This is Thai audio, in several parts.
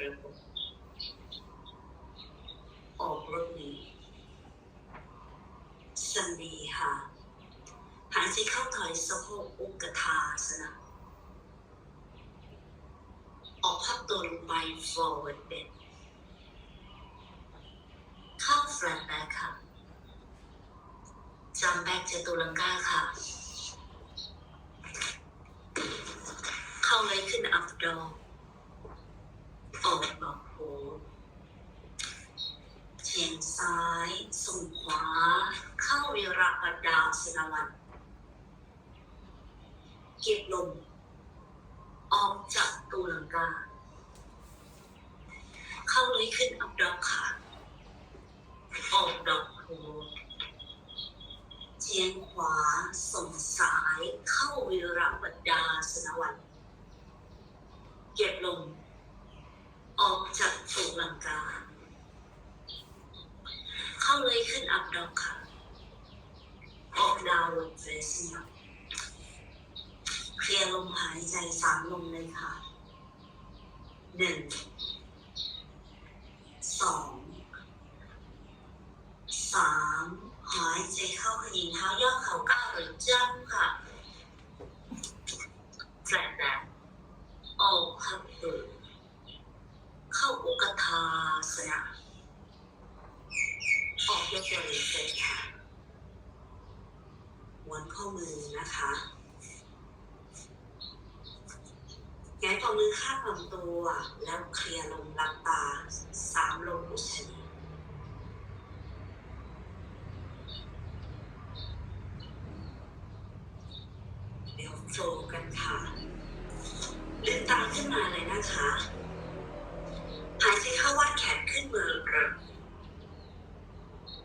ระบบออกรถนี้สันดีค่ะหายใจเข้าถอยสะโพกอุกทาสนะ ออกพับตัวลงไป forward bend เข้า flat back ค่ะจำ back จตุลังกาค่ะ เข้าเลยขึ้น up dog ออกบอกโห เฉียงซ้าย ส่งขวา เข้าวิระปัดาวสนวัน เก็บลม ออกจากตูลังกา เข้าเลยขึ้นอัพดอกค่ะออกดอกโพเฉียงขวา ส่งซ้ายเข้าวิระปัดาสนวัน เก็บลม ออกจากตูลังกา ข้าเลยขึ้นอัพดอกค่ะออกดาวน์เฟสเนี่ยเคลียร์ลมหายใจสามลมเลยค่ะหนึ่ง สอง สาม หายใจเข้าขยิงเท้าย่อเข่าก้าวหรือจ้ำค่ะแฟลตแบ็คออกพับเปิดเข้าอุกทาสนะออกยกตัวเองเลยค่ะวนข้อมือนะคะ หงายฝ่ามือข้างลำตัว แล้วเคลียร์ลมหลับตาสามลมอุชนี เดี๋ยวโฟลว์กันค่ะ ลืมตาขึ้นมาเลยนะคะ หายใจเข้าวัดแขนขึ้นมือเริ่ม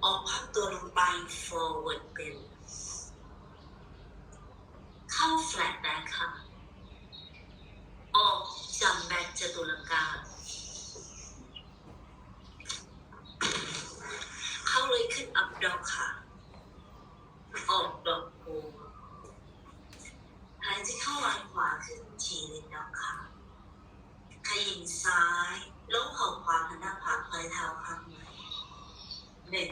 ออกพับตัวลงไป forward bend เข้า flat back ค่ะ ออกจำแบกจตุลังกา เข้าเลยขึ้นอัพดอกค่ะ ออกดอกโพหายใจเข้าลายขวาขึ้นทีเลนดอกค่ะ ขยิงซ้าย ลูกของขวาหันหน้าผากพลายเท้าข้างในหนึ่ง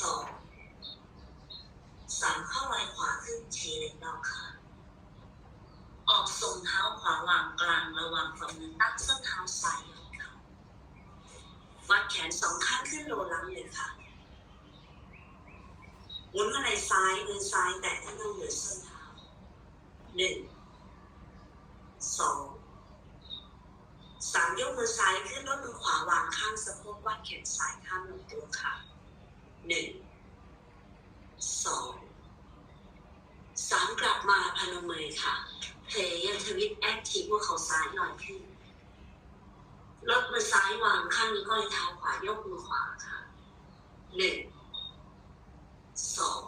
สองสามเข้าลายขวาขึ้นทีเลนดอกค่ะ ออกทรงเท้าขวาวางกลางระหว่างฝ่ามือตั้งส้นเท้าซ้ายยกค่ะวัดแขนสองข้างขึ้นโลลังเลยค่ะหมุนมาในซ้ายมือซ้ายแตะที่น่องเหนือส้นเท้าหนึ่งสอง สามยกมือซ้ายขึ้นลดมือขวาวางข้างสะโพกวัดแขนซ้ายข้างลำตัวค่ะหนึ่งสองสามกลับมาพนมมือค่ะเพลยันทวิตแอคทีฟหัวเข่าซ้ายหน่อยขึ้นลดมือซ้ายวางข้างนิ้ก้อยเท้าขวายกมือขวาค่ะหนึ่งสอง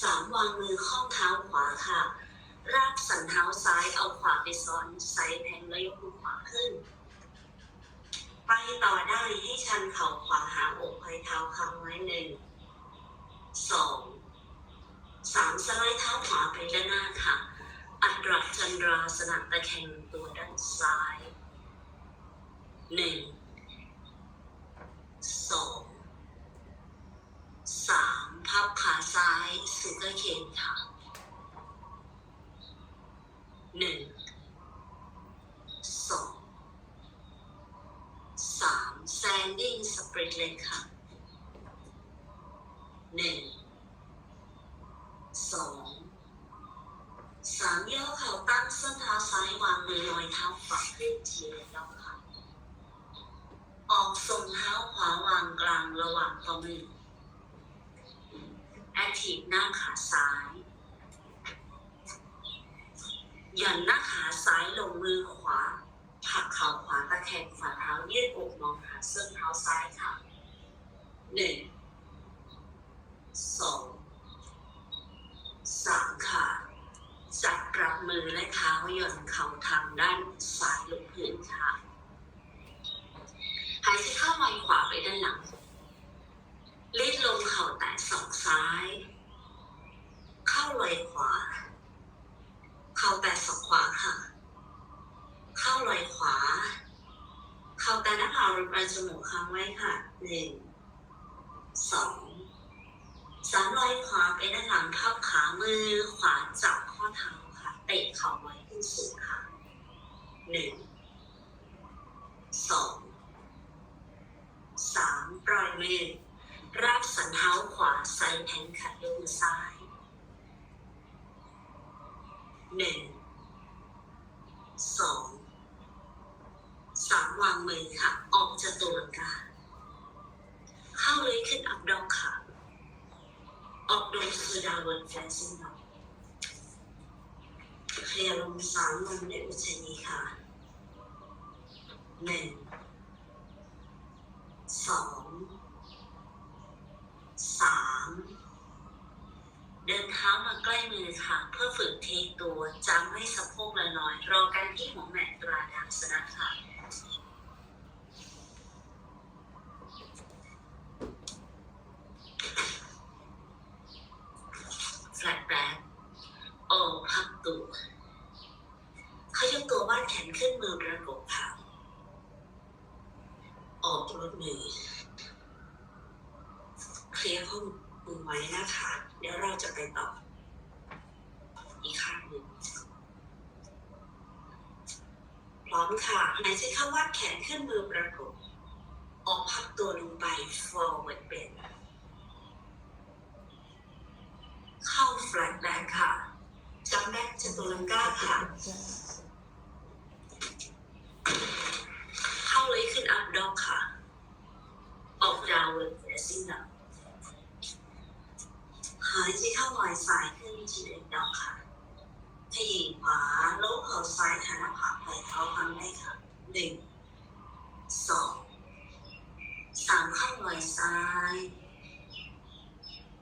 สามวางมือข้อเท้าขวาค่ะ รากสันเท้าซ้ายเอาขวาไปซ้อนไซด์แพงแล้วยกมือขวาขึ้น ไปต่อได้ให้ชันเข่าขวาหาอกไขเท้าค้างไว้หนึ่งสองสามสไลด์เท้าขวาไปด้านหน้าค่ะ อัตราจันราสนะตะแคงตัวด้านซ้ายหนึ่ง สอง สาม พับขาซ้ายสุดตะเข็นค่ะ หนึ่ง สอง สาม standing split leg ค่ะ หนึ่ง สองสามย่อเข่าตั้งส้นเท้าซ้าย วางมือลอยเท้าขวาขึ้นทีละย่อค่ะ ออกทรงเท้าขวาวางกลางระหว่างฝ่ามือแอทีฟหน้าขาซ้าย หย่อนหน้าขาซ้ายลงมือขวาผลักเข่าขวาตะแคงฝ่าเท้ายืดอกมองหาส้นเท้าซ้ายค่ะหนึ่งสองสามค่ะ จับปรับมือและเท้าย่อนเข่าทางด้านซ้ายลงพื้นค่ะ หายใจเข้าไวขวาไปด้านหลังลิดลงเข่าแตะสองซ้าย เข้าไวขวา เข่าแตะสองขวาค่ะ เข้าไวขวา เข่าแตะหน้าผากลงไปจมูกค้างไว้ค่ะหนึ่ง สองสามวางมือค่ะ ออกจากตัวลังกาเข้าเลยขึ้นอัพดอกค่ะ ออกโดยคือดาวบนแฟชั่นดอกเคลียร์ลมสามลมในอุจจาระค่ะหนึ่งสองสามเดินเท้ามาใกล้มือ ค่ะ เพื่อฝึกเทคตัวจำให้สะโพกละน้อยรอกันที่หัวแม่ตราดางสนะค่ะแฟลตแบ็กโอพักตัวเขายกตัววาดแขนขึ้นมือประกบเท้าออกรถมือเคลียร์ข้องมือไว้นะคะ เดี๋ยวเราจะไปต่อ อีกข้างหนึ่งพร้อมค่ะหายใจเข้าวาดแขนขึ้นมือประกบออกพับตัวลงไป forward bend เข้า flat back ค่ะจับแบ็กจตุลังกาค่ะ เข้าเลยขึ้น up dog ค่ะ ออก downward facing dog หายใจเข้าลอยสายขึ้นจีเด็กดอกค่ะขยี้ขวาโล้เข่าซ้ายฐานผากไหล่เท้าพังได้ค่ะหนึ่ง สองสามข้าลอยซ้าย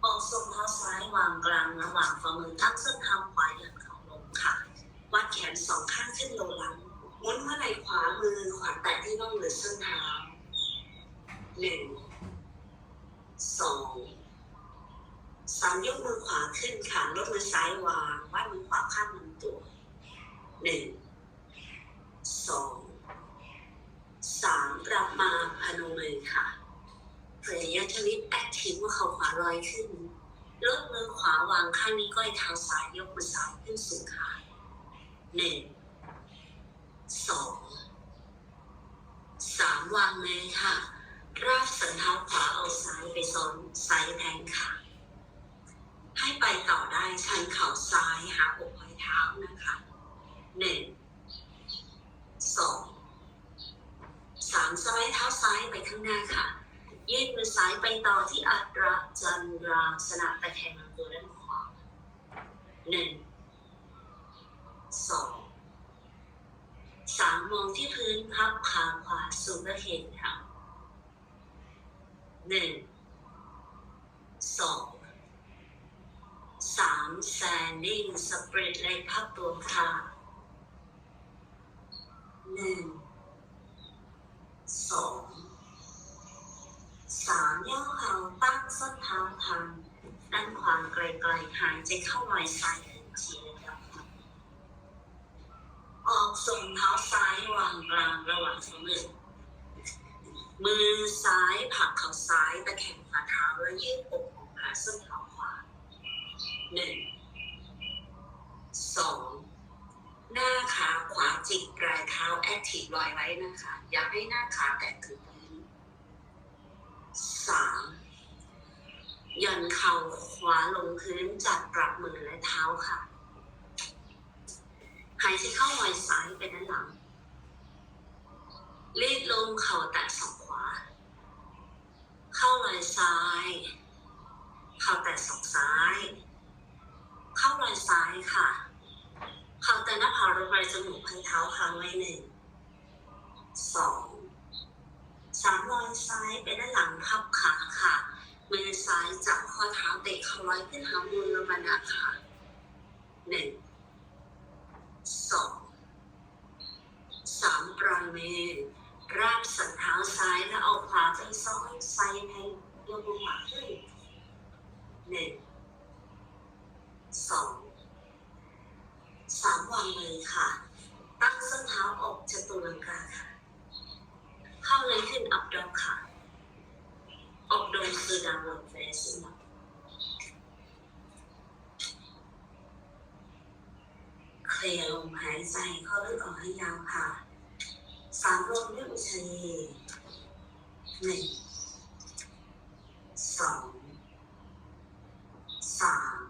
ออกทรงเท้าซ้ายวางกลางระหว่างฝ่ามือตั้งส้นเท้าขวาหยันเข่าลงค่ะ วัดแขนสองข้างขึ้นโลหลังหมุนหัวไหล่ขวามือขวาแตะที่น่องหรือส้นเท้าหนึ่งสองสามยกมือขวาขึ้นค่ะลดมือซ้ายวางวัดมือขวาข้างลำตัวหนึ่งสองสามกลับมาพนมมือค่ะ พยายามทวิตแอคทีฟว่าเขาขวา ลอยขึ้นลดมือขวาวางข้างนี้ก้อยเท้าซ้ายยกมือซ้ายขึ้นสูงค่ะหนึ่งสองสามวางมือค่ะ ราบสันเท้าขวาเอาซ้ายไปซ้อนซ้ายแทงค่ะให้ไปต่อได้ชันเข่าซ้ายหาอกไว้เท้านะคะหนึ่งสองสามสไลด์เท้าซ้ายไปข้างหน้าค่ะ ยืดมือซ้ายไปต่อที่อัตราจันราสนะตะแคงลำตัวด้านขวาหนึ่งสองสามมองที่พื้นพับขาขวาสูงกระเห็นค่ะหนึ่งสองสาม standing spread leg พับตัวค่ะหนึ่งสอง สามย่อเข่าตั้งส้นเท้าทางด้านขวาไกลๆหายใจเข้าลอยซ้ายขึ้นทีละดอกออกส่งเท้าซ้ายวางกลางระหว่างสองมือมือซ้ายผักเข่าซ้ายตะแคงฝ่าเท้าแล้วยืดอกออกมาส้นเท้าขวาหนึ่งสองหน้าขาขวาจิกปลายเท้าแอคทีฟลอยไว้นะคะ อย่าให้หน้าขาแตะถึงพื้น สามย่อนเข่าขวาลงพื้นจับปรับมือและเท้าค่ะ หายใจเข้าลอยซ้ายไปด้านหลังรีดลงเข่าแตะศอกขวา เข้าลอยซ้าย เข่าแตะศอกซ้าย เข้าลอยซ้ายค่ะ เข่าแต่หน้าผากลงไปจมูกพันเท้าค้างไว้หนึ่งสอง สามรอยซ้ายไปด้านหลังพับขาค่ะ มือซ้ายจับข้อเท้าเตะเข่าร้อยขึ้นหามูลลงมานะค่ะหนึ่งสองสามปล่อยมือราบสันเท้าซ้ายแล้วเอาขวาไปซ้อนไซด์แทงยกมือขวาขึ้นหนึ่งสองสามวางมือค่ะ ตั้งส้นเท้าออกจากตัวลังกาค่ะ เข้าเลยขึ้นอัพดอกค่ะออกดงคือดาวน์เฟสนะเคลียร์ลมหายใจเข้าลึกออกให้ยาวค่ะ สามลมด้วยอุชัยหนึ่งสอง สาม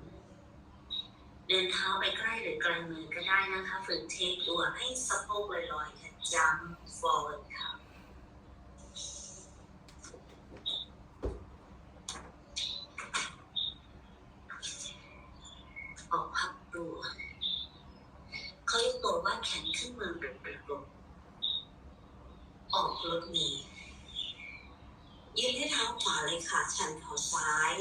เดินเท้าไปใกล้หรือไกลมือก็ได้นะคะ ฝึกเทคตัวให้สะโพกลอยๆค่ะ jump forward ค่ะออกพับตัวเขาเรียกตัวว่าแขนขึ้นมือเปิดลงออกรถมล์ยืนที่เท้าขวาเลยค่ะ ชันเท้าซ้าย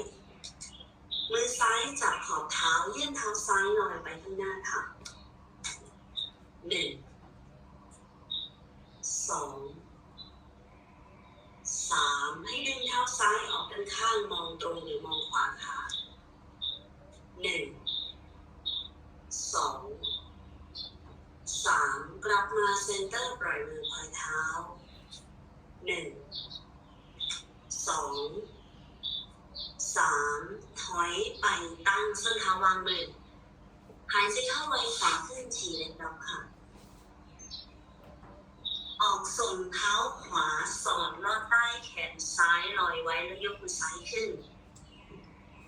มือซ้ายจับขอบเท้ายื่อนเท้าซ้ายลอยไปข้างหน้าค่ะหนึ่งสองสามให้ดึงเท้าซ้ายออกด้านข้างมองตรงหรือมองขวาค่ะหนึ่งสองสามกลับมาเซนเตอร์ปล่อยมือพลอยเท้า หนึ่ง สอง สาม ถ อยไปตั้งส้นเท้าวางมือหายใจเข้าไว้ขวาขึ้นฉี่เล็กน้อยค่ะ ออกส่งเท้าขวาสอดลอดใต้แขนซ้ายลอยไว้แล้วยกมือซ้ายขึ้น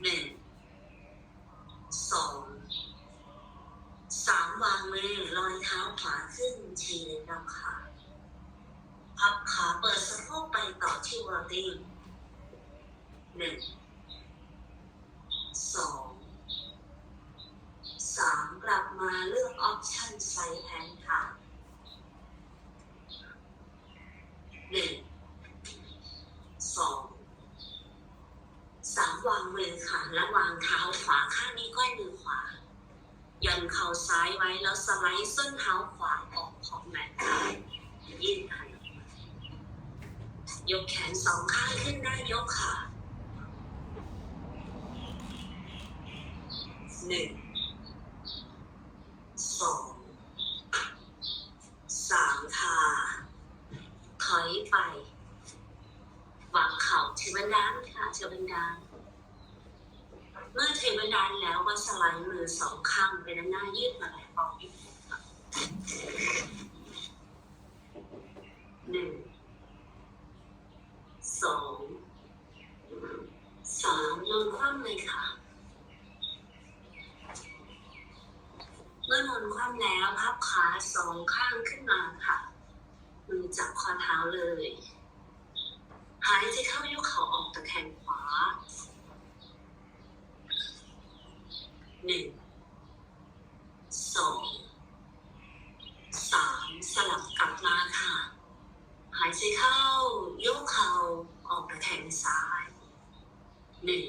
หนึ่ง สอง สามวางมือลอยเท้าขวาขึ้นฉี่เล็กน้อยค่ะ พับขาเปิดสะโพกไปต่อที่วอลติ้งหนึ่ง สอง สามกลับมาเลือกออปชั่นไซด์แฮนด์ค่ะหนึ่ง สอง สามวางมือค่ะและวางเท้าขวาข้างนี้ก้อยมือขวาย่อนเข่าซ้ายไว้แล้วสไลด์ส้นเท้าขวาออกของแมตค่ะยืดหันออกมายกแขนสองข้างขึ้นได้ ยกค่ะหนึ่ง สอง สามค่ะ ถอยไป วางเข่าเทวันดานค่ะเทวันดาน เมื่อเทวันดานแล้วก็สไลด์มือสองข้างไปด้านหน้ายืดมาไหลออกอีกค่ะหนึ่ง สอง สาม นอนคว่ำเลยค่ะ เมื่อนอนคว่ำแล้วพับขาสองข้างขึ้นมาค่ะมือจับข้อเท้าเลย หายใจเข้ายกเข่าออกตะแคงขวาหนึ่งสองสามสลับกลับมาค่ะ หายใจเข้ายกเข่าออกตะแคงซ้ายหนึ่ง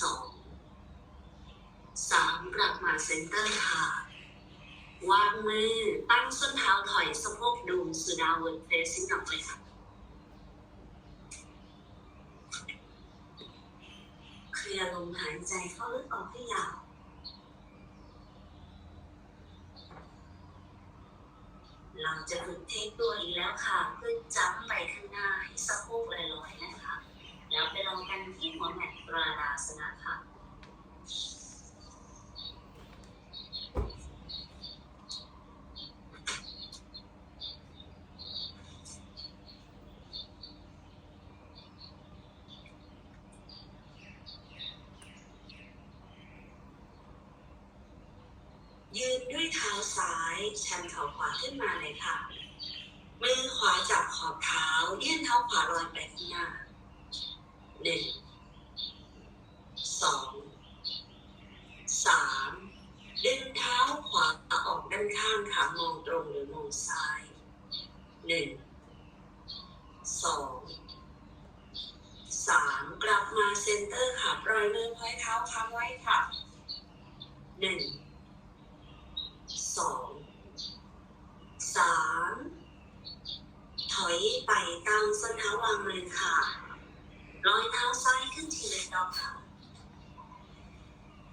สอง สามกลับมาเซ นเตอร์ค่ะ วางมือตั้งส้นเท้าถอยสะโพกดูมสุดาวเวิร์ดเฟซิ่งกลับไปค่ะเคลียร์ลมหายใจเข้าลึกออกให้ยาวเราจะฝึกเทคตัวอีกแล้วค่ะเพื่อจ้ำไปข้างหน้าให้สะโพกลอยๆนะคะ แล้วไปลองกันที่หัวแมตปราดาสนะค่ะ ยืนด้วยเท้าซ้ายชันเข่าขวาขึ้นมาเลยค่ะ มือขวาจับขอบเท้าเยื่นเท้าขวาลอยไปข้างหน้าหนึ่ง สอง สาม ดึงเท้าขวาออกด้านข้างค่ะ มองตรงหรือมองซ้าย หนึ่ง สอง สาม กลับมาเซนเตอร์ค่ะ ปล่อยมือพลอยเท้าค้างไว้ค่ะ หนึ่ง สอง สาม ถอยไปตั้งส้นเท้า วางมือค่ะลอยเท้าซ้ายขึ้นทีละดอกค่ะ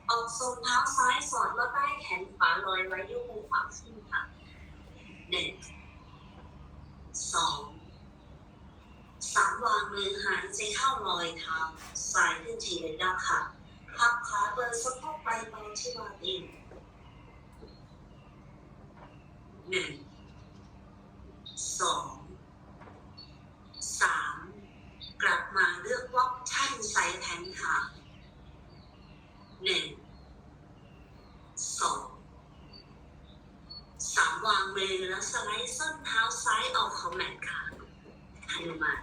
ออกทรงเท้าซ้ายสอดว่าใต้แขนขวาลอยไว้ยกมือขวาขึ้นค่ะหนึ่งสองสามวางมือหายใจเข้ารอยเท้าซ้ายขึ้นทีเลยนะค่ะพับขาเบิร์สะโพกไปเบาที่วางเองหนึ่งสองสามกลับมาเลือกวอกชั่นไซส์แทนค่ะหนึ่งสองสามวางมือแล้วสไลด์ส้นเท้าซ้ายออกของแมทค่ะหันมา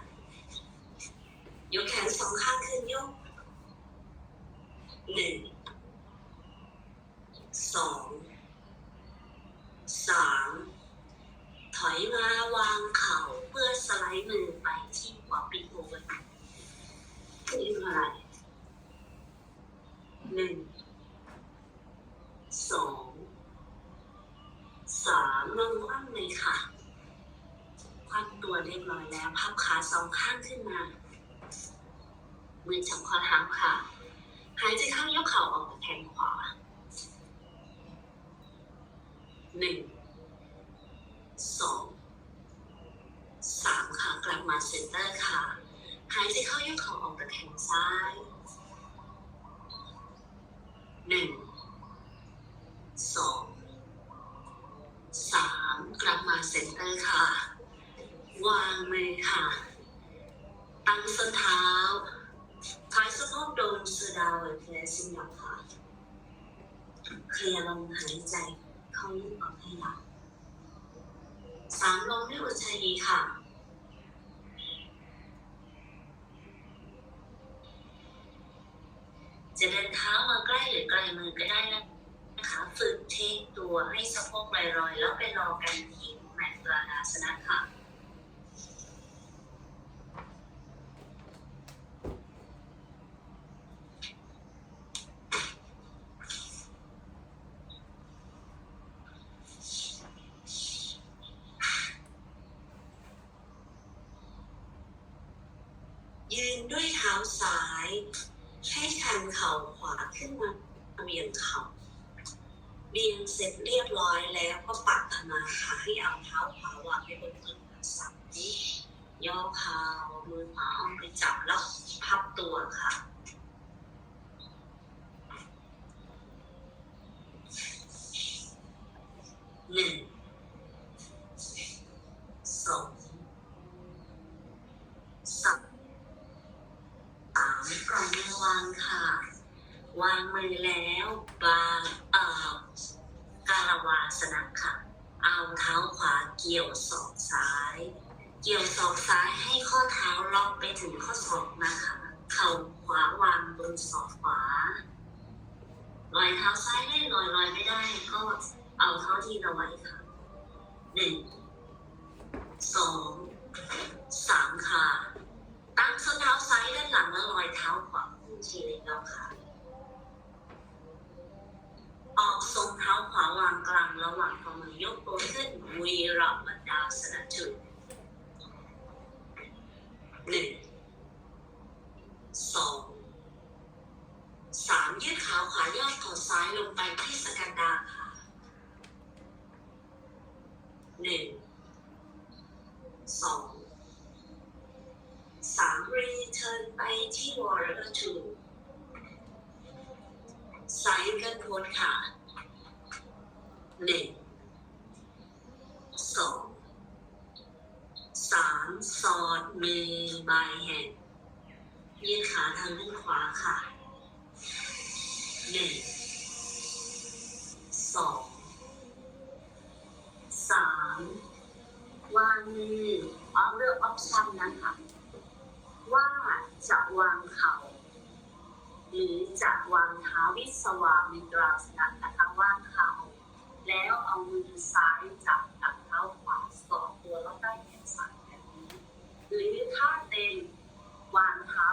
ยกแขนสองข้างขึ้นยกหนึ่งสองสามถอยมาวางเข่าเพื่อสไลด์มือไปที่หัวปีโคนนี่คืออะไรหนึ่งสองสามลงคว่ำเลยค่ะ คว่ำตัวเรียบร้อยแล้ว พับขา สองข้างขึ้นมามือจับข้อเท้าค่ะ หายใจเข้ายกเข่าออกจากแขนขวาหนึ่งสองสามค่ะกลับมาเซนเตอร์ค่ะ หายใจเข้ายกเข่าออกจากแขนซ้ายหนึ่งสองสามกลับมาเซนเตอร์ค่ะ วางมือค่ะ ตั้งส้นเท้าท้ายสะโพกโดนสะดาวเพลสิงหลังค่ะเคลียร์ลมหายใจเข้าลึกออกให้หลับสามลมด้วยอุจจารีค่ะจะเดินเท้ามาใกล้หรือไกลมือก็ได้นะคะฝึกเทตัวให้สะโพกลอยๆแล้วไปรอกันที่แมตตรานาสนะค่ะ ยืนด้วยเท้าซ้าย ให้ชันเข่าขวาขึ้นมาเบี่ยงเข่าเบี่ยงเสร็จเรียบร้อยแล้วก็ปัดธนาคาให้เอาเท้าขวาวางไว้บนพื้นสับนี้ย่อเข่ามือขวาอ้อมไปจับแล้วพับตัวค่ะ หนึ่งสองสาม สามกล่องมือวางค่ะ วางมือแล้วบางเอ่อการวาสนะค่ะ เอาเท้าขวาเกี่ยวศอกซ้าย เกี่ยวศอกซ้ายให้ข้อเท้าล็อกไปถึงข้อศอกนะคะ เข่าขวาวางบนศอกขวาลอยเท้าซ้ายได้ลอยลอยไม่ได้ก็เอาเท่าที่เราไหวค่ะหนึ่งสองสามค่ะ ตั้งส้นเท้าซ้ายด้านหลังแล้วลอยเท้าขวาขึ้นทีเลยแล้วค่ะ ออกทรงเท้าขวาวางกลางระหว่างฝ่ามือยกตัวขึ้นวีระบันดาสนะจุดหนึ่งสองสามยืดขาขวาย่อเข่าซ้ายลงไปที่สกันดาค่ะหนึ่งสองสามรีเทิร์นไปที่วอร์เรอร์ทูไซ ด์กันค่ะหนึ่งสองสามสอดมือบายแฮนยืดขาทางด้านขวาค่ะหนึ่งสองสามวางมือเอาเลือกออปชั่นนะคะ ว่าจะวางเข่า หรือจะวางเท้าวิสวามิตราสนะนะคะวางเขาแล้วเอามือซ้ายจับตักเท้าขวาสอดตัวแล้วได้แขนซ้ายแบบนี้ หรือถ้าเป็นวางเท้า